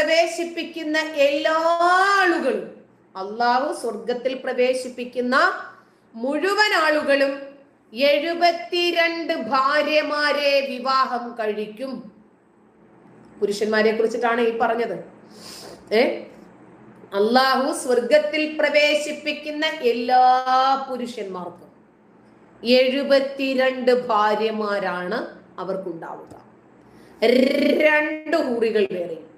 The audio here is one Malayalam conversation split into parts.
പ്രവേശിപ്പിക്കുന്ന എല്ലാ ആളുകളും അള്ളാഹു സ്വർഗത്തിൽ പ്രവേശിപ്പിക്കുന്ന മുഴുവൻ ആളുകളും എഴുപത്തിരണ്ട് ഭാര്യമാരെ വിവാഹം കഴിക്കും. പുരുഷന്മാരെ കുറിച്ചിട്ടാണ് ഈ പറഞ്ഞത്. ഏ? അള്ളാഹു സ്വർഗത്തിൽ പ്രവേശിപ്പിക്കുന്ന എല്ലാ പുരുഷന്മാർക്കും എഴുപത്തിരണ്ട് ഭാര്യമാരാണ് അവർക്കുണ്ടാവുക. രണ്ട് ഹൂറികൾ വേറെ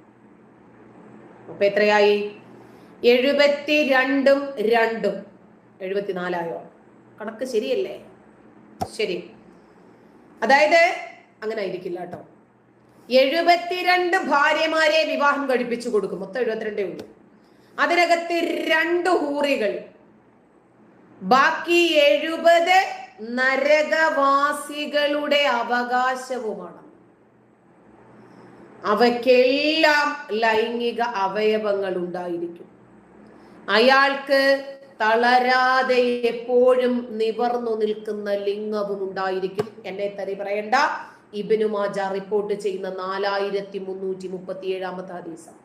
അപ്പൊ എത്രയായി? എഴുപത്തി രണ്ടും. എഴുപത്തിനാലായോ? കണക്ക് ശരിയല്ലേ? ശരി. അതായത് അങ്ങനെ ആയിരിക്കില്ല കേട്ടോ. എഴുപത്തിരണ്ട് ഭാര്യമാരെ വിവാഹം കഴിപ്പിച്ചു കൊടുക്കും. മൊത്തം എഴുപത്തിരണ്ടേ ഉള്ളൂ. അതിനകത്ത് രണ്ട് ഹൂറികൾ. ബാക്കി എഴുപത് നരകവാസികളുടെ അവകാശവുമാണ്. അവയ്ക്കെല്ലാം ലൈംഗിക അവയവങ്ങൾ ഉണ്ടായിരിക്കും അയാൾക്ക് തളരാതെ എപ്പോഴും നിവർന്നു നിൽക്കുന്ന ലിംഗവും ഉണ്ടായിരിക്കും. എന്നെ തരി പറയണ്ട. ഇബിനു മാജ റിപ്പോർട്ട് ചെയ്യുന്ന നാലായിരത്തി മുന്നൂറ്റി മുപ്പത്തി ഏഴാമത്തെ ദിവസം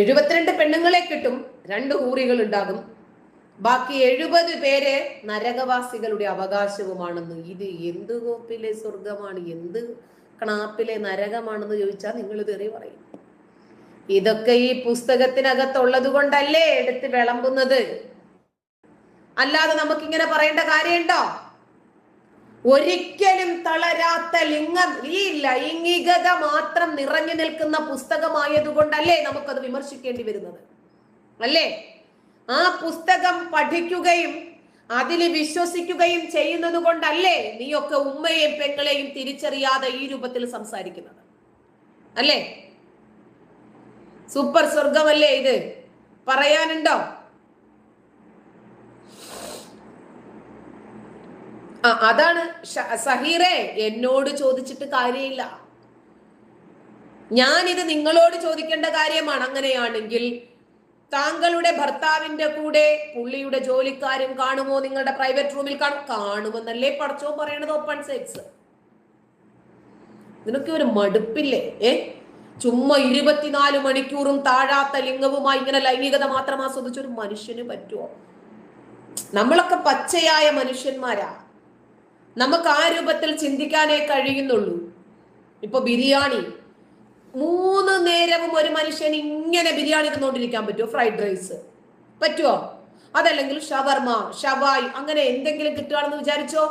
എഴുപത്തിരണ്ട് പെണ്ണുങ്ങളെ കിട്ടും രണ്ട് ഊറികൾ ഉണ്ടാകും ബാക്കി എഴുപത് പേര് നരകവാസികളുടെ അവകാശവുമാണെന്ന്. ഇത് എന്ത് കോപ്പിലെ സ്വർഗമാണ് എന്ത് കണാപ്പിലെ നരകമാണെന്ന് ചോദിച്ചാൽ നിങ്ങൾ തെറി പറയും. ഇതൊക്കെ ഈ പുസ്തകത്തിനകത്തുള്ളത് കൊണ്ടല്ലേ എടുത്ത് വിളമ്പുന്നത്? അല്ലാതെ നമുക്കിങ്ങനെ പറയേണ്ട കാര്യമുണ്ടോ? ഒരിക്കലും തളരാത്ത ലിംഗം ഈ ലൈംഗികത മാത്രം നിറഞ്ഞു നിൽക്കുന്ന പുസ്തകമായതുകൊണ്ടല്ലേ നമുക്കത് വിമർശിക്കേണ്ടി വരുന്നത്. അല്ലേ? ആ പുസ്തകം പഠിക്കുകയും അതിൽ വിശ്വസിക്കുകയും ചെയ്യുന്നത് കൊണ്ടല്ലേ നീയൊക്കെ ഉമ്മയെയും പെങ്ങളെയും തിരിച്ചറിയാതെ ഈ രൂപത്തിൽ സംസാരിക്കുന്നത്? അല്ലേ? സൂപ്പർ സ്വർഗമല്ലേ ഇത്? പറയാനുണ്ടോ? ആ അതാണ് സഹീറെ എന്നോട് ചോദിച്ചിട്ട് കാര്യമില്ല. ഞാനിത് നിങ്ങളോട് ചോദിക്കേണ്ട കാര്യമാണ് അങ്ങനെയാണെങ്കിൽ താങ്കളുടെ ഭർത്താവിന്റെ കൂടെ പുള്ളിയുടെ ജോലിക്കാരും കാണുമോ? നിങ്ങളുടെ പ്രൈവറ്റ് റൂമിൽ കാണും കാണുമെന്നല്ലേ പഠിച്ചോ പറയണത് ഓപ്പൺ സെക്സ് നിനക്ക് ഒരു മടുപ്പില്ലേ? ഏ? ചുമ്മാ ഇരുപത്തിനാല് മണിക്കൂറും താഴാത്ത ലിംഗവുമായി ഇങ്ങനെ ലൈംഗികത മാത്രം ആസ്വദിച്ച ഒരു മനുഷ്യന് പറ്റുമോ നമ്മളൊക്കെ പച്ചയായ മനുഷ്യന്മാരാ. നമുക്ക് ആ രൂപത്തിൽ ചിന്തിക്കാനേ കഴിയുന്നുള്ളൂ. ഇപ്പൊ ബിരിയാണി മൂന്ന് നേരവും ഒരു മനുഷ്യൻ ഇങ്ങനെ ബിരിയാണി തിന്നോണ്ടിരിക്കാൻ പറ്റുമോ ഫ്രൈഡ് റൈസ് പറ്റുമോ അതല്ലെങ്കിൽ ഷവർമ ഷവായ് അങ്ങനെ എന്തെങ്കിലും കിട്ടുകയാണെന്ന് വിചാരിച്ചോ?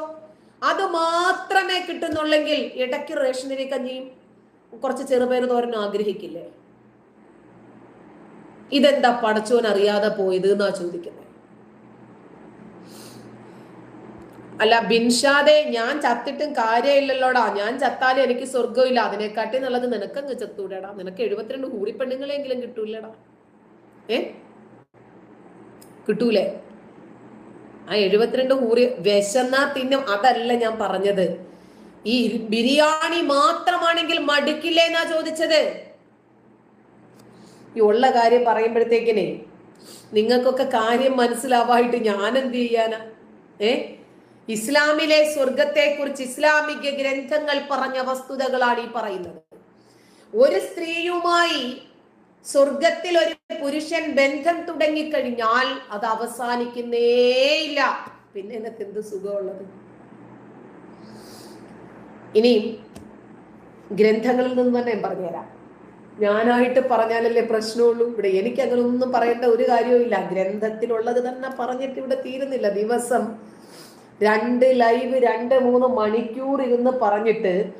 അത് മാത്രമേ കിട്ടുന്നുള്ളെങ്കിൽ ഇടയ്ക്ക് റേഷനരി കഞ്ഞിയും കുറച്ച് ചെറുപേർ തോരനും ആഗ്രഹിക്കില്ലേ? ഇതെന്താ പടച്ചോൻ അറിയാതെ പോയത് എന്നാ ചോദിക്കുന്നത്? അല്ല ബിൻഷാദെ ഞാൻ ചത്തിട്ടും കാര്യമില്ലല്ലോടാ. ഞാൻ ചത്താലും എനിക്ക് സ്വർഗമില്ല അതിനെക്കാട്ടി നല്ലത് നിനക്കങ്ങ് ചത്തൂടാടാ. നിനക്ക് എഴുപത്തിരണ്ട് കൂടിപ്പെണ്ണുങ്ങളെങ്കിലും കിട്ടൂലടാ ഏ? കിട്ടൂലേ? ആ എഴുപത്തിരണ്ട് കൂറി വിശന്നാ തിന്നും. അതല്ല ഞാൻ പറഞ്ഞത്. ഈ ബിരിയാണി മാത്രമാണെങ്കിൽ മടുക്കില്ലേ എന്നാ ചോദിച്ചത്? ഈ ഉള്ള കാര്യം പറയുമ്പോഴത്തേക്കിനെ നിങ്ങൾക്കൊക്കെ കാര്യം മനസ്സിലാവായിട്ട് ഞാൻ എന്ത് ചെയ്യാനാ? ഏ? ഇസ്ലാമിലെ സ്വർഗത്തെ കുറിച്ച് ഇസ്ലാമിക ഗ്രന്ഥങ്ങൾ പറഞ്ഞ വസ്തുതകളാണ് ഈ പറയുന്നത്. ഒരു സ്ത്രീയുമായി സ്വർഗത്തിൽ ഒരു പുരുഷൻ ബന്ധം തുടങ്ങിക്കഴിഞ്ഞാൽ അത് അവസാനിക്കുന്നേയില്ല. പിന്നെ നിനക്ക് എന്ത് സുഖമുള്ളത്? ഇനിയും ഗ്രന്ഥങ്ങളിൽ നിന്ന് തന്നെ പറഞ്ഞുതരാം. ഞാനായിട്ട് പറഞ്ഞാലല്ലേ പ്രശ്നമുള്ളൂ? ഇവിടെ എനിക്ക് അങ്ങനെ ഒന്നും പറയേണ്ട ഒരു കാര്യവും ഇല്ല ഗ്രന്ഥത്തിലുള്ളത് തന്നെ പറഞ്ഞിട്ട് ഇവിടെ തീരുന്നില്ല ദിവസം. രണ്ട് ലൈവ് രണ്ട് മൂന്ന് മണിക്കൂർ ഇരുന്ന് പറഞ്ഞിട്ട്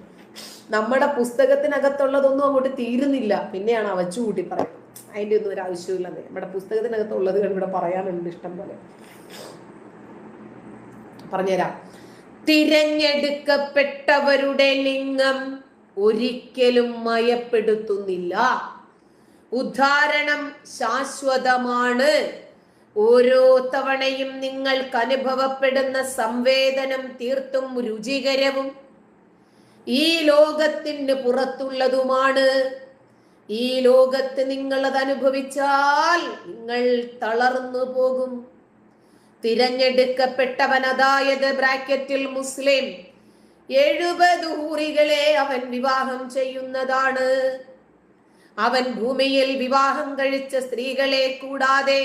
നമ്മുടെ പുസ്തകത്തിനകത്തുള്ളതൊന്നും അങ്ങോട്ട് തീരുന്നില്ല. പിന്നെയാണ് അവച്ചു കൂട്ടി പറയുന്നത്. അതിന്റെ ഒന്നും ഒരു ആവശ്യമില്ല നമ്മുടെ പുസ്തകത്തിനകത്തുള്ളത് ഇവിടെ പറയാനുണ്ട് ഇഷ്ടം പോലെ. പറഞ്ഞുതരാം. തിരഞ്ഞെടുക്കപ്പെട്ടവരുടെ ലിംഗം ഒരിക്കലും മയപ്പെടുത്തുന്നില്ല. ഉദാഹരണം ശാശ്വതമാണ്. ഓരോ തവണയും നിങ്ങൾക്ക് അനുഭവപ്പെടുന്ന സംവേദനം തീർത്തും രുചികരവും ഈ ലോകത്തിന് പുറത്തുള്ളതുമാണ്. ഈ ലോകത്ത് നിങ്ങൾ അത് അനുഭവിച്ചാൽ നിങ്ങൾ തളർന്നു പോകും. തിരഞ്ഞെടുക്കപ്പെട്ടവൻ അതായത് ബ്രാക്കറ്റിൽ മുസ്ലിം എഴുപത് ഹൂറികളെ അവൻ വിവാഹം ചെയ്യുന്നതാണ്. അവൻ ഭൂമിയിൽ വിവാഹം കഴിച്ച സ്ത്രീകളെ കൂടാതെ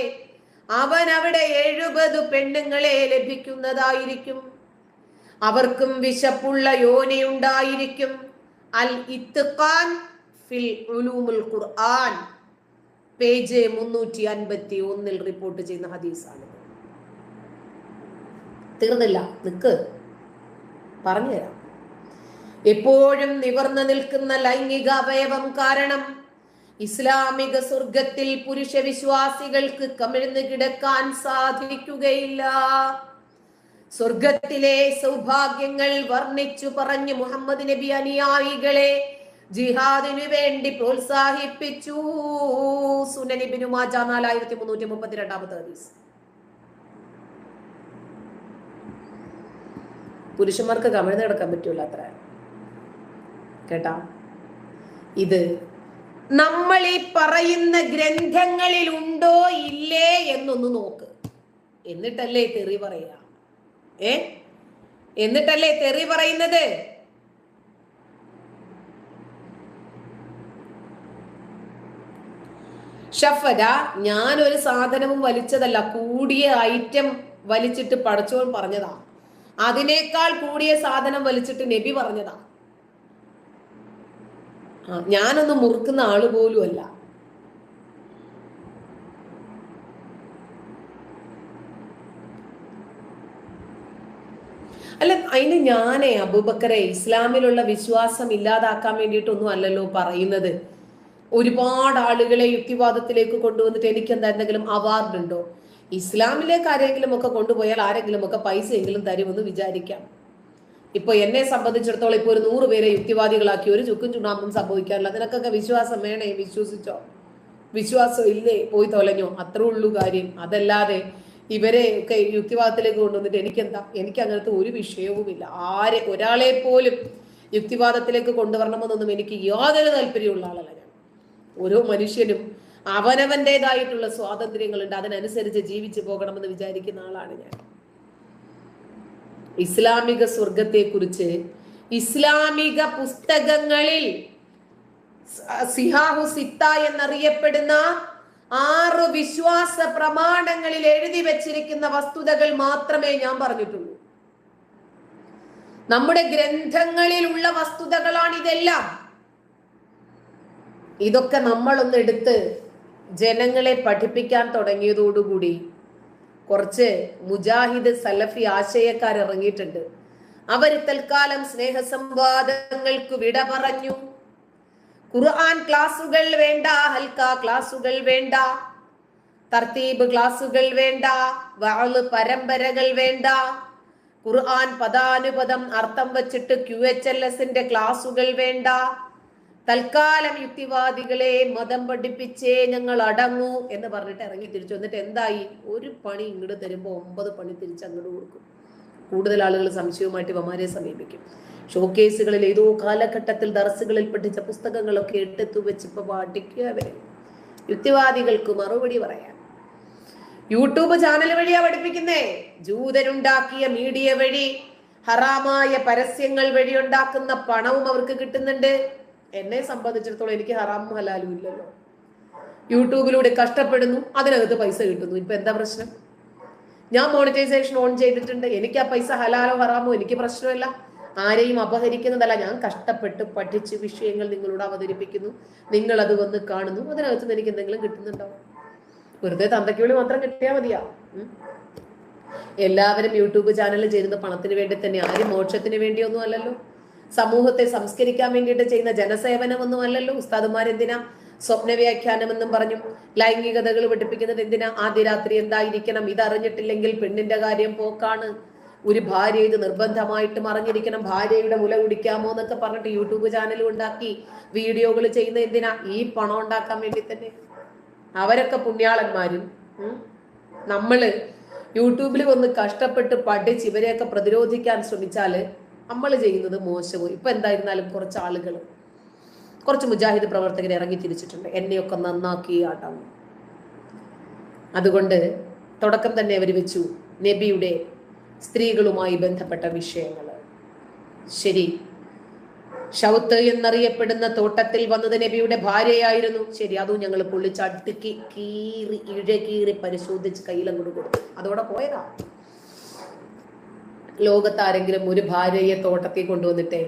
അവൻ അവിടെ എഴുപത് പെണ്ണുങ്ങളെ ലഭിക്കുന്നതായിരിക്കും. അവർക്കും വിശപ്പുള്ള യോനിയുണ്ടായിരിക്കും അൽ ഇത്ഖാൻ ഫിൽ ഉലൂമുൽ ഖുർആൻ. പേജ് മുന്നൂറ്റി അൻപത്തി ഒന്നിൽ റിപ്പോർട്ട് ചെയ്യുന്ന ഹദീസാണ്. തീർന്നില്ല. നിക്ക്. പറഞ്ഞുതരാം. എപ്പോഴും നിവർന്നു നിൽക്കുന്ന ലൈംഗിക അവയവം കാരണം ഇസ്ലാമിക സ്വർഗത്തിൽ പുരുഷ വിശ്വാസികൾക്ക് കമിഴ്ന്നു കിടക്കാൻ സാധിക്കുകയില്ല. സ്വർഗത്തിലെ സൗഭാഗ്യങ്ങൾ വർണിച്ചു പറഞ്ഞു മുഹമ്മദ് നബി അനുയായികളെ ജിഹാദിനു വേണ്ടി പ്രോത്സാഹിപ്പിച്ചു. സുനനിബിനു മാജ നാലായിരത്തി മുന്നൂറ്റി മുപ്പത്തിരണ്ടാമത്തെ ഹദീസ്. പുരുഷന്മാർക്ക് കമിഴ്ന്ന് കിടക്കാൻ പറ്റൂല അത്ര. കേട്ടാ? ഇത് നമ്മൾ ഈ പറയുന്ന ഗ്രന്ഥങ്ങളിൽ ഉണ്ടോ ഇല്ലേ എന്നൊന്ന് നോക്ക്. എന്നിട്ടല്ലേ തെറി പറയുക ഏ? എന്നിട്ടല്ലേ തെറി പറയുന്നത്? ഷഫര ഞാനൊരു സാധനവും വലിച്ചതല്ല കൂടിയ ഐറ്റം വലിച്ചിട്ട് പടച്ചോൻ പറഞ്ഞതാ. അതിനേക്കാൾ കൂടിയ സാധനം വലിച്ചിട്ട് നബി പറഞ്ഞതാ. ഞാനൊന്ന് മുറുക്കുന്ന ആൾ പോലും അല്ല. അല്ല അതിന് ഞാനേ അബൂബക്കറെ ഇസ്ലാമിലുള്ള വിശ്വാസം ഇല്ലാതാക്കാൻ വേണ്ടിയിട്ടൊന്നും അല്ലല്ലോ പറയുന്നത്. ഒരുപാട് ആളുകളെ യുക്തിവാദത്തിലേക്ക് കൊണ്ടുവന്നിട്ട് എനിക്ക് എന്താ എന്തെങ്കിലും അവാർഡ് ഉണ്ടോ ഇസ്ലാമിലേക്ക് ആരെങ്കിലും ഒക്കെ കൊണ്ടുപോയാൽ ആരെങ്കിലും ഒക്കെ പൈസ എങ്കിലും തരുമെന്ന് വിചാരിക്കാം. ഇപ്പൊ എന്നെ സംബന്ധിച്ചിടത്തോളം ഇപ്പൊ ഒരു നൂറ് പേരെ യുക്തിവാദികളാക്കി ഒരു ചുക്കും ചുണ്ണാമ്പും സംഭവിക്കാറില്ല. നിനക്കൊക്കെ വിശ്വാസം വേണേ വിശ്വസിച്ചോ? വിശ്വാസം ഇല്ലേ? പോയി തൊലഞ്ഞോ? അത്രേ ഉള്ളൂ കാര്യം. അതല്ലാതെ ഇവരെ ഒക്കെ യുക്തിവാദത്തിലേക്ക് കൊണ്ടുവന്നിട്ട് എനിക്കെന്താ? എനിക്ക് അങ്ങനത്തെ ഒരു വിഷയവുമില്ല. ആരെ ഒരാളെ പോലും യുക്തിവാദത്തിലേക്ക് കൊണ്ടുവരണമെന്നൊന്നും എനിക്ക് യാതൊരു താല്പര്യമുള്ള ആളല്ല ഞാൻ. ഓരോ മനുഷ്യനും അവനവന്റെതായിട്ടുള്ള സ്വാതന്ത്ര്യങ്ങളുണ്ട്. അതിനനുസരിച്ച് ജീവിച്ചു പോകണമെന്ന് വിചാരിക്കുന്ന ആളാണ് ഞാൻ. ഇസ്ലാമിക സ്വർഗത്തെക്കുറിച്ച് ഇസ്ലാമിക പുസ്തകങ്ങളിൽ സിഹാഹു സിത്ത എന്നറിയപ്പെടുന്ന ആറ് വിശ്വാസ പ്രമാണങ്ങളിൽ എഴുതി വെച്ചിരിക്കുന്ന വസ്തുതകൾ മാത്രമേ ഞാൻ പറഞ്ഞിട്ടുള്ളൂ. നമ്മുടെ ഗ്രന്ഥങ്ങളിലുള്ള വസ്തുതകളാണ് ഇതെല്ലാം. ഇതൊക്കെ നമ്മളൊന്നെടുത്ത് ജനങ്ങളെ പഠിപ്പിക്കാൻ തുടങ്ങിയതോടുകൂടി കുറച്ച് മുജാഹിദ് സലഫി ആശയക്കാർ ഇറങ്ങിയിട്ടുണ്ട്. അവർ തൽക്കാലം സ്നേഹസംവാദങ്ങൾക്ക് വിട പറഞ്ഞു. ഖുർആൻ ക്ലാസുകൾ വേണ്ട ഹൽക്ക ക്ലാസുകൾ വേണ്ട തർത്തീബ് ക്ലാസുകൾ വേണ്ട വാൾ പരമ്പരകൾ വേണ്ട. ഖുർആൻ പദാനുപദം അർത്ഥം വച്ചിട്ട് ക്യു എച്ച് എൽ എസിന്റെ ക്ലാസുകൾ വേണ്ട. തൽക്കാലം യുക്തിവാദികളെ മതം പഠിപ്പിച്ചേ ഞങ്ങൾ അടങ്ങൂ എന്ന് പറഞ്ഞിട്ട് ഇറങ്ങി തിരിച്ചു. എന്നിട്ട് എന്തായി? ഒരു പണി ഇങ്ങോട്ട് തരുമ്പോൾ ഒമ്പത് പണി തിരിച്ച് അങ്ങോട്ട് കൊടുക്കും. കൂടുതൽ ആളുകൾ സംശയവുമായിട്ട് ഇവമാരെ സമീപിക്കും. ഷോക്കേസുകളിൽ ഏതോ കാലഘട്ടത്തിൽ ദർസുകളിൽ പഠിച്ച പുസ്തകങ്ങളൊക്കെ എടുത്തു വെച്ച് പാട്ടിക്കുക വരും. യുക്തിവാദികൾക്ക് മറുപടി പറയാം യൂട്യൂബ് ചാനൽ വഴിയാ പഠിപ്പിക്കുന്നേ. ജൂതനുണ്ടാക്കിയ മീഡിയ വഴി ഹറാമായ പരസ്യങ്ങൾ വഴി ഉണ്ടാക്കുന്ന പണവും അവർക്ക് കിട്ടുന്നുണ്ട്. എന്നെ സംബന്ധിച്ചിടത്തോളം എനിക്ക് ഹറാമും ഹലാലും ഇല്ലല്ലോ. യൂട്യൂബിലൂടെ കഷ്ടപ്പെടുന്നു അതിനകത്ത് പൈസ കിട്ടുന്നു. ഇപ്പൊ എന്താ പ്രശ്നം? ഞാൻ മോണിറ്റൈസേഷൻ ഓൺ ചെയ്തിട്ടുണ്ട്. എനിക്ക് ആ പൈസ ഹലാലോ ഹറാമോ എനിക്ക് പ്രശ്നമില്ല. ആരെയും അപഹരിക്കുന്നതല്ല. ഞാൻ കഷ്ടപ്പെട്ട് പഠിച്ച് വിഷയങ്ങൾ നിങ്ങളോട് അവതരിപ്പിക്കുന്നു. നിങ്ങൾ അത് വന്ന് കാണുന്നു. അതിനകത്ത് എനിക്ക് എന്തെങ്കിലും കിട്ടുന്നുണ്ടോ? വെറുതെ തന്തയ്ക്കുള്ളി മാത്രം കിട്ടിയാൽ മതിയാ. എല്ലാവരും യൂട്യൂബ് ചാനൽ ചെയ്യുന്ന പണത്തിന് വേണ്ടി തന്നെ ആരും മോക്ഷത്തിന് വേണ്ടിയൊന്നും അല്ലല്ലോ. സമൂഹത്തെ സംസ്കരിക്കാൻ വേണ്ടിയിട്ട് ചെയ്യുന്ന ജനസേവനമൊന്നും അല്ലല്ലോ. ഉസ്താദുമാരെന്തിനാ സ്വപ്ന വ്യാഖ്യാനം എന്നും പറഞ്ഞു ലൈംഗികതകൾ പഠിപ്പിക്കുന്നത് എന്തിനാ? ആദ്യ രാത്രി എന്തായിരിക്കണം? ഇതറിഞ്ഞിട്ടില്ലെങ്കിൽ പെണ്ണിന്റെ കാര്യം പോക്കാണ്. ഒരു ഭാര്യ ഇത് നിർബന്ധമായിട്ടും അറിഞ്ഞിരിക്കണം ഭാര്യയുടെ മുല കുടിക്കാമോ എന്നൊക്കെ പറഞ്ഞിട്ട് യൂട്യൂബ് ചാനൽ ഉണ്ടാക്കി വീഡിയോകൾ ചെയ്യുന്ന എന്തിനാ? ഈ പണം ഉണ്ടാക്കാൻ വേണ്ടി തന്നെ. അവരൊക്കെ പുണ്യാളന്മാരും. നമ്മൾ യൂട്യൂബിൽ വന്ന് കഷ്ടപ്പെട്ട് പഠിച്ച് ഇവരെയൊക്കെ പ്രതിരോധിക്കാൻ ശ്രമിച്ചാൽ നമ്മൾ ചെയ്യുന്നത് മോശവും. ഇപ്പൊ എന്തായിരുന്നാലും കുറച്ച് ആളുകൾ കുറച്ച് മുജാഹിദ് പ്രവർത്തകർ ഇറങ്ങി തിരിച്ചിട്ടുണ്ട്. എന്നെയൊക്കെ നന്നാക്കി ആട്ടാം അതുകൊണ്ട് തുടക്കം തന്നെ അവർ വെച്ചു. നബിയുടെ സ്ത്രീകളുമായി ബന്ധപ്പെട്ട വിഷയങ്ങൾ ശരി. ഷൗത്ത് എന്നറിയപ്പെടുന്ന തോട്ടത്തിൽ വന്നത് നബിയുടെ ഭാര്യയായിരുന്നു. ശരി അതും ഞങ്ങൾ പൊള്ളിച്ചടുക്കി കീറി ഇഴകീറി പരിശോധിച്ച് കയ്യിലങ്ങോട്ട് കൊടുത്തു. അതോടെ പോയതാ. ലോകത്താരെങ്കിലും ഒരു ഭാര്യയെ തോട്ടത്തിൽ കൊണ്ടുവന്നിട്ടെ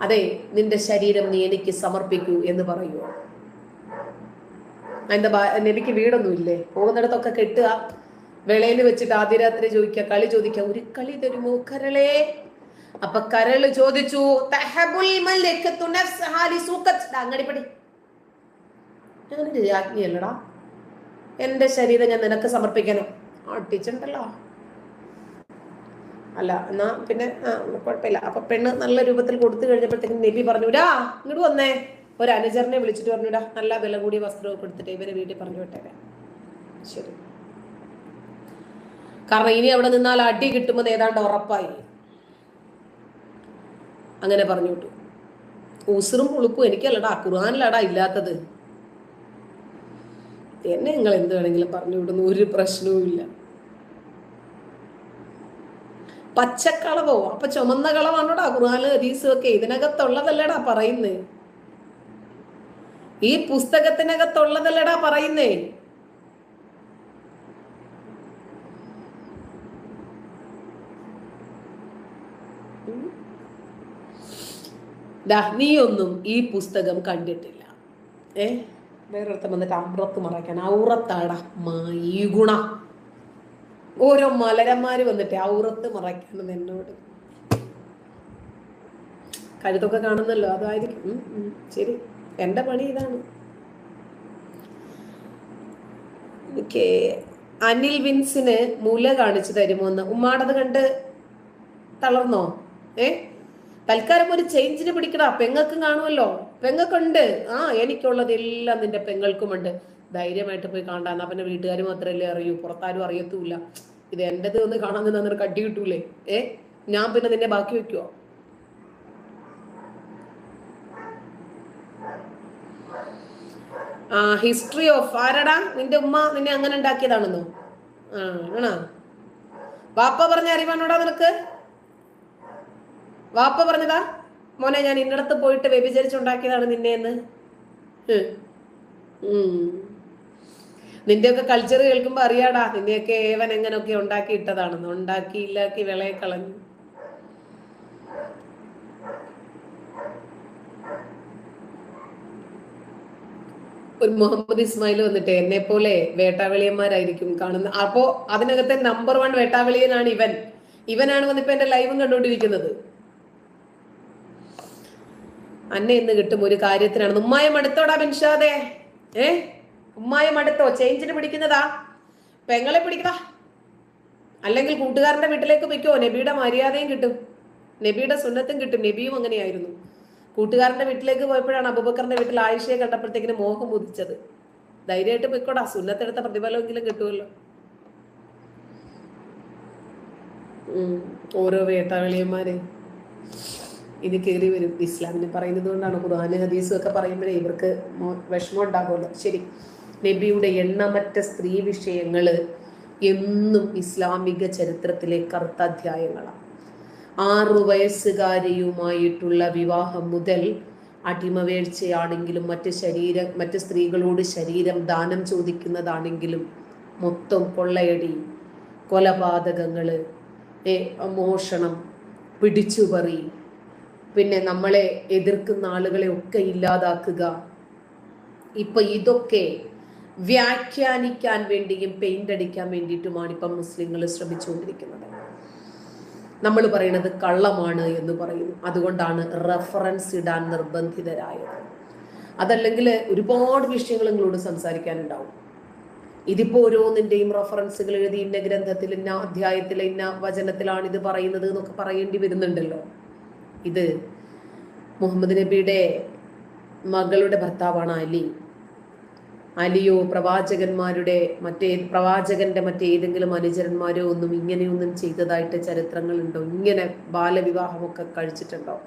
അതെ നിന്റെ ശരീരം നീ എനിക്ക് സമർപ്പിക്കൂ എന്ന് പറയുമോ എന്താ നബിക്ക് വീടൊന്നുമില്ലേ? പോകുന്നിടത്തൊക്കെ കെട്ടുക വെളയിൽ വെച്ചിട്ട് ആദ്യ രാത്രി ചോദിക്കുക കളി ചോദിക്കുക ഒരു കളി തരുമോ കരളേ? അപ്പൊ കരൾ ചോദിച്ചു അങ്ങടിപ്പടി രാജ്ഞിയല്ലടാ എന്റെ ശരീരം ഞാൻ നിനക്ക് സമർപ്പിക്കണം. ആട്ടിച്ചിട്ടുണ്ടല്ലോ അല്ല എന്നാ പിന്നെ കുഴപ്പമില്ല. അപ്പൊ പെണ്ണ് നല്ല രൂപത്തിൽ കൊടുത്തു കഴിഞ്ഞപ്പോഴത്തേക്കും നബി പറഞ്ഞു രാ ഇങ്ങോട്ട് വന്നേ. ഒരു അനുചരനെ വിളിച്ചിട്ട് പറഞ്ഞുടാ നല്ല വില കൂടിയ വസ്ത്രമൊക്കെ എടുത്തിട്ട് ഇവരെ വീട്ടിൽ പറഞ്ഞു വിട്ടേരെ. ശരി. കാരണം ഇനി അവിടെ നിന്നാൽ അടി കിട്ടുമെന്ന് ഏതാണ്ട് ഉറപ്പായി. അങ്ങനെ പറഞ്ഞു വിട്ടു. ഊസറും പുളുപ്പും എനിക്കല്ലടാ ഖുർആാനിലടാ ഇല്ലാത്തത്. എന്നെ നിങ്ങൾ എന്ത് വേണമെങ്കിലും പറഞ്ഞു വിടുന്നു ഒരു പ്രശ്നവും ഇല്ല പച്ചക്കളവോ? അപ്പൊ ചുമന്ന കളവാണോടാ ഖുർആാന് ഹദീസും ഒക്കെ? ഇതിനകത്തുള്ളതല്ലടാ പറയുന്നേ. ഈ പുസ്തകത്തിനകത്തുള്ളതല്ലടാ പറയുന്നേ. നീയൊന്നും ഈ പുസ്തകം കണ്ടിട്ടില്ല. ഏ? വേറൊരുത്തം വന്നിട്ട് അമ്രത്ത് മറയ്ക്കാൻ ഔറത്താടാ മായിഗുണ ഗുണ. ഓരോ മലരന്മാര് വന്നിട്ട് ഔറത്ത് മറയ്ക്കണം എന്നോട് കഴുത്തൊക്കെ കാണുന്നല്ലോ അതായിരിക്കും. ശരി. എന്റെ പണി ഇതാണ്. അനിൽ വിൻസിന് മുല കാണിച്ചു തരുമോ എന്ന്. ഉമ്മാടത് കണ്ട് തളർന്നോ? ഏ? തൽക്കാലം ഒരു ചേഞ്ചിന് പിടിക്കടാ. പെങ്ങൾക്കും കാണുമല്ലോ. പെങ്ങൾക്കുണ്ട് ആ എനിക്കുള്ളത് എല്ലാം നിന്റെ പെങ്ങൾക്കുമുണ്ട്. ധൈര്യമായിട്ട് പോയി കാണാൻ പിന്നെ വീട്ടുകാർ മാത്രമല്ലേ അറിയൂ. പുറത്താരും അറിയത്തുമില്ല ഇത് എന്റെത് ഒന്ന് കാണാൻ നിന്നൊരു കട്ടി കിട്ടൂലേ? ഏ? ഞാൻ പിന്നെ നിന്നെ ബാക്കി വെക്കുവോ? ആ ഹിസ്റ്ററി ഓഫ് ആരടാ? നിന്റെ ഉമ്മ നിന്നെ അങ്ങനെ ഉണ്ടാക്കിയതാണെന്നോ? ആ ആണോ? വാപ്പ പറഞ്ഞ അറിവാണോടാ നിനക്ക്? വാപ്പ പറഞ്ഞതാ? മോനെ ഞാൻ ഇന്നടത്ത് പോയിട്ട് വ്യഭിചരിച്ചുണ്ടാക്കിയതാണ് നിന്നെ എന്ന് നിന്റെയൊക്കെ കൾച്ചർ കേൾക്കുമ്പോ അറിയാടാ നിന്നെയൊക്കെ ഏവൻ എങ്ങനെയൊക്കെ ഉണ്ടാക്കി ഇട്ടതാണെന്ന്. ഉണ്ടാക്കിയില്ലാക്കി വിളയെ കളഞ്ഞു. ഒരു മുഹമ്മദ് ഇസ്മായിൽ വന്നിട്ട് എന്നെ പോലെ വേട്ടാവിളിയന്മാരായിരിക്കും കാണുന്ന അപ്പോ അതിനകത്തെ നമ്പർ വൺ വേട്ടാവിളിയനാണ് ഇവൻ. ഇവനാണ് വന്നിപ്പോ എന്റെ ലൈവും കണ്ടുകൊണ്ടിരിക്കുന്നത്. അന്നെ ഇന്ന് കിട്ടും ഒരു കാര്യത്തിനാണ്. ഉമ്മായം അടുത്തോടാ ബിൻഷാദേ. ഏ? ഉമ്മായം അടുത്തോ? ചേഞ്ചിന് പിടിക്കുന്നതാ. പെങ്ങളെ പിടിക്കടാ. അല്ലെങ്കിൽ കൂട്ടുകാരന്റെ വീട്ടിലേക്ക് വെക്കോ നബിയുടെ മര്യാദയും കിട്ടും. നബിയുടെ സുന്നത്തും കിട്ടും. നബിയും അങ്ങനെയായിരുന്നു. കൂട്ടുകാരന്റെ വീട്ടിലേക്ക് പോയപ്പോഴാണ് അബൂബക്കറിന്റെ വീട്ടിൽ ആയിഷയെ കണ്ടപ്പോഴത്തേക്കിന് മോഹം ഉദിച്ചത്. ധൈര്യമായിട്ട് പൊയ്ക്കോടാ. സുന്നത്തെടുത്ത പ്രതിഫലമെങ്കിലും കിട്ടുമല്ലോ. ഓരോ വേട്ടാവളിയന്മാര് ഇത് കയറി വരും. ഇസ്ലാമിനെ പറയുന്നത് കൊണ്ടാണ് ഖുർആാന് ഹദീസും ഒക്കെ പറയുമ്പോഴേ ഇവർക്ക് വിഷമം ഉണ്ടാകുമല്ലോ ശരി. നബിയുടെ എണ്ണമറ്റ സ്ത്രീ വിഷയങ്ങൾ എന്നും ഇസ്ലാമിക ചരിത്രത്തിലെ കറുത്ത അധ്യായങ്ങളാണ്. ആറു വയസ്സുകാരിയുമായിട്ടുള്ള വിവാഹം മുതൽ അടിമവേഴ്ചയാണെങ്കിലും മറ്റ് ശരീര മറ്റ് സ്ത്രീകളോട് ശരീരം ദാനം ചോദിക്കുന്നതാണെങ്കിലും മൊത്തം കൊള്ളയടി കൊലപാതകങ്ങൾ മോഷണം പിടിച്ചുപറി പിന്നെ നമ്മളെ എതിർക്കുന്ന ആളുകളെ ഒക്കെ ഇല്ലാതാക്കുക. ഇപ്പൊ ഇതൊക്കെ വ്യാഖ്യാനിക്കാൻ വേണ്ടിയും പെയിന്റ് അടിക്കാൻ വേണ്ടിയിട്ടുമാണ് ഇപ്പം മുസ്ലിങ്ങൾ ശ്രമിച്ചുകൊണ്ടിരിക്കുന്നത്. നമ്മൾ പറയുന്നത് കള്ളമാണ് എന്ന് പറയുന്നു. അതുകൊണ്ടാണ് റെഫറൻസ് ഇടാൻ നിർബന്ധിതരായത്. അതല്ലെങ്കിൽ ഒരുപാട് വിഷയങ്ങൾ നിങ്ങളോട് സംസാരിക്കാനുണ്ടാവും. ഇതിപ്പോ ഓരോന്നിന്റെയും റെഫറൻസുകൾ എഴുതി ഇന്ന ഗ്രന്ഥത്തിൽ ഇന്ന അധ്യായത്തിൽ ഇന്ന വചനത്തിലാണ് ഇത് പറയുന്നത് എന്നൊക്കെ പറയേണ്ടി വരുന്നുണ്ടല്ലോ. ഇത് മുഹമ്മദ് നബിയുടെ മകളുടെ ഭർത്താവാണ് അലി. അലിയോ പ്രവാചകന്മാരുടെ മറ്റേ പ്രവാചകന്റെ മറ്റേതെങ്കിലും അനുചരന്മാരോ ഒന്നും ഇങ്ങനെയൊന്നും ചെയ്തതായിട്ട് ചരിത്രങ്ങളുണ്ടോ? ഇങ്ങനെ ബാലവിവാഹമൊക്കെ കഴിച്ചിട്ടുണ്ടോ?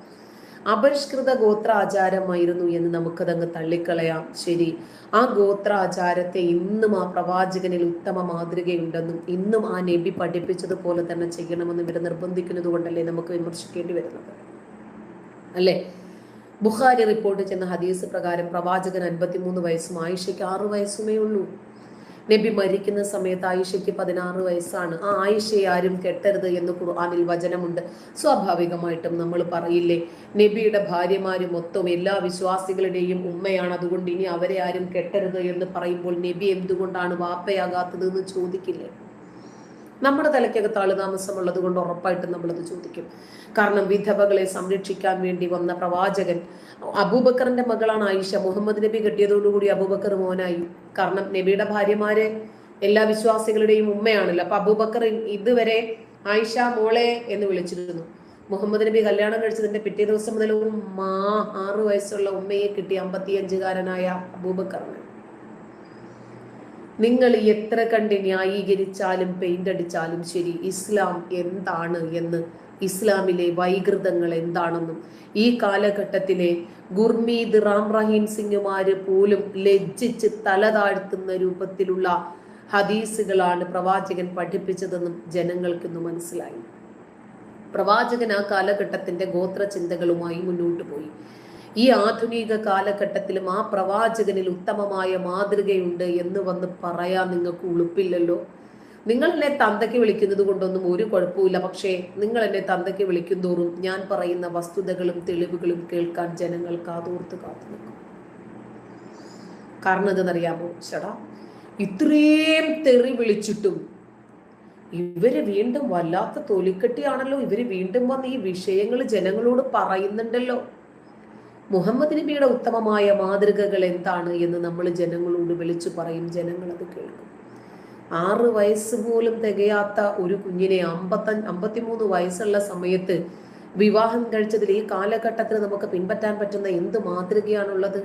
അപരിഷ്കൃത ഗോത്രാചാരമായിരുന്നു എന്ന് നമുക്കതങ്ങ് തള്ളിക്കളയാം. ശരി ആ ഗോത്രാചാരത്തെ ഇന്നും ആ പ്രവാചകനിൽ ഉത്തമ മാതൃകയുണ്ടെന്നും ഇന്നും ആ നബി പഠിപ്പിച്ചതുപോലെ തന്നെ ചെയ്യണമെന്നും ഇവരെ നിർബന്ധിക്കുന്നത് കൊണ്ടല്ലേ നമുക്ക് വിമർശിക്കേണ്ടി വരുന്നത്? അല്ലേ? ബുഖാരി റിപ്പോർട്ട് ചെയ്യുന്ന ഹദീസ് പ്രകാരം പ്രവാചകൻ അൻപത്തിമൂന്ന് വയസ്സും ആയിഷയ്ക്ക് ആറു വയസ്സുമേ ഉള്ളൂ. നബി മരിക്കുന്ന സമയത്ത് ആയിഷയ്ക്ക് പതിനാറ് വയസ്സാണ്. ആ ആയിഷയെ ആരും കെട്ടരുത് എന്ന് ഖുർആാനിൽ വചനമുണ്ട്. സ്വാഭാവികമായിട്ടും നമ്മൾ പറയില്ലേ നബിയുടെ ഭാര്യമാരും മൊത്തം എല്ലാ വിശ്വാസികളുടെയും ഉമ്മയാണ്. അതുകൊണ്ട് ഇനി അവരെ ആരും കെട്ടരുത് എന്ന് പറയുമ്പോൾ നബി എന്തുകൊണ്ടാണ് വാപ്പയാകാത്തത് എന്ന് ചോദിക്കില്ലേ? നമ്മുടെ തലയ്ക്കകത്ത് ആളുതാമസം ഉള്ളത് കൊണ്ട് ഉറപ്പായിട്ടും നമ്മളത് ചോദിക്കും. കാരണം വിധവകളെ സംരക്ഷിക്കാൻ വേണ്ടി വന്ന പ്രവാചകൻ അബൂബക്കറിന്റെ മകളാണ് ആയിഷ. മുഹമ്മദ് നബി കെട്ടിയതോടുകൂടി അബൂബക്കർ മോനായി. കാരണം നബിയുടെ ഭാര്യമാരെ എല്ലാ വിശ്വാസികളുടെയും ഉമ്മയാണല്ലോ. അപ്പൊ അബൂബക്കർ ഇതുവരെ ആയിഷ മോളെ എന്ന് വിളിച്ചിരുന്നു. മുഹമ്മദ് നബി കല്യാണം കഴിച്ചതിന്റെ പിറ്റേ ദിവസം മുതൽ മാ ആറു വയസ്സുള്ള ഉമ്മയെ കിട്ടി അമ്പത്തിയഞ്ചുകാരനായ അബൂബക്കറിന്. നിങ്ങൾ എത്ര കണ്ട് ന്യായീകരിച്ചാലും പെയിന്റ് അടിച്ചാലും ശരി ഇസ്ലാം എന്താണ് എന്ന് ഇസ്ലാമിലെ വൈകൃതങ്ങൾ എന്താണെന്നും ഈ കാലഘട്ടത്തിലെ ഗുർമീത് റാം റഹീം സിംഗുമാര് പോലും ലജ്ജിച്ച് തല താഴ്ത്തുന്ന രൂപത്തിലുള്ള ഹദീസുകളാണ് പ്രവാചകൻ പഠിപ്പിച്ചതെന്നും ജനങ്ങൾക്കിന്ന് മനസ്സിലായി. പ്രവാചകൻ ആ കാലഘട്ടത്തിന്റെ ഗോത്ര ചിന്തകളുമായി മുന്നോട്ട് പോയി. ഈ ആധുനിക കാലഘട്ടത്തിലും ആ പ്രവാചകനിൽ ഉത്തമമായ മാതൃകയുണ്ട് എന്ന് വന്ന് പറയാൻ നിങ്ങൾക്ക് ഉളുപ്പില്ലല്ലോ. നിങ്ങൾ എന്നെ തന്തയ്ക്ക് വിളിക്കുന്നത് കൊണ്ടൊന്നും ഒരു കുഴപ്പമില്ല പക്ഷേ നിങ്ങൾ എന്നെ തന്തയ്ക്ക് വിളിക്കും തോറും ഞാൻ പറയുന്ന വസ്തുതകളും തെളിവുകളും കേൾക്കാൻ ജനങ്ങൾ കാതോർത്ത് കാത്തു നിൽക്കും. കാരണം എന്തെന്നറിയാമോ? ചേടാ ഇത്രയും തെറി വിളിച്ചിട്ടും ഇവർ വീണ്ടും വല്ലാത്ത തൊലിക്കെട്ടിയാണല്ലോ. ഇവർ വീണ്ടും വന്ന് ഈ വിഷയങ്ങൾ ജനങ്ങളോട് പറയുന്നുണ്ടല്ലോ. മുഹമ്മദ് നബിയുടെ ഉത്തമമായ മാതൃകകൾ എന്താണ് എന്ന് നമ്മൾ ജനങ്ങളോട് വിളിച്ചു പറയും ജനങ്ങൾ അത് കേൾക്കും. ആറ് വയസ്സ് പോലും തികയാത്ത ഒരു കുഞ്ഞിനെ അമ്പത്തഞ്ച് അമ്പത്തിമൂന്ന് വയസ്സുള്ള സമയത്ത് വിവാഹം കഴിച്ചതിൽ ഈ കാലഘട്ടത്തിൽ നമുക്ക് പിൻപറ്റാൻ പറ്റുന്ന എന്ത് മാതൃകയാണുള്ളത്?